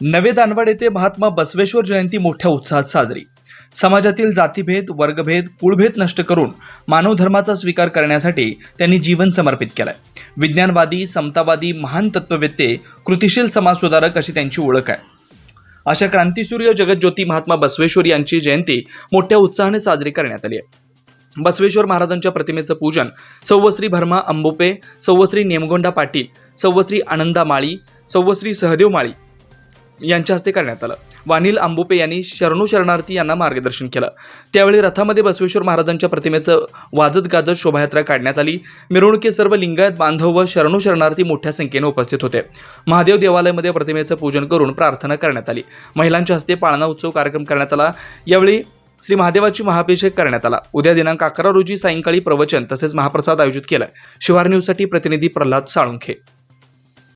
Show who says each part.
Speaker 1: नवे दानवाड येथे महात्मा बसवेश्वर जयंती मोठ्या उत्साहात साजरी. समाजातील जातीभेद वर्गभेद कुळभेद नष्ट करून मानव धर्माचा स्वीकार करण्यासाठी त्यांनी जीवन समर्पित केलंय. विज्ञानवादी समतावादी महान तत्ववेत्ते कृतिशील समाजसुधारक अशी त्यांची ओळख आहे. अशा क्रांतीसूर्य जगज्योती महात्मा बसवेश्वर यांची जयंती मोठ्या उत्साहाने साजरी करण्यात आली आहे. बसवेश्वर महाराजांच्या प्रतिमेचं पूजन सौवश्री भरमा अंबोपे सौवश्री नेमगोंडा पाटील सौवश्री आनंदा माळी सौवश्री सहदेव माळी यांच्या हस्ते करण्यात आलं. वानिल आंबुपे यांनी शरणू शरणार्थी यांना मार्गदर्शन केलं. त्यावेळी रथामध्ये बसवेश्वर महाराजांच्या प्रतिमेचं वाजत गाजत शोभायात्रा काढण्यात आली. मिरवणुकीत सर्व लिंगायत बांधव व शरणू शरणार्थी मोठ्या संख्येने उपस्थित होते. महादेव देवालयामध्ये प्रतिमेचं पूजन करून प्रार्थना करण्यात आली. महिलांच्या हस्ते पाळणा उत्सव कार्यक्रम करण्यात आला. यावेळी श्री महादेवाची महाभिषेक करण्यात आला. उद्या दिनांक अकरा रोजी सायंकाळी प्रवचन तसेच महाप्रसाद आयोजित केला. शिवार न्यूजसाठी प्रतिनिधी प्रल्हाद साळुंखे.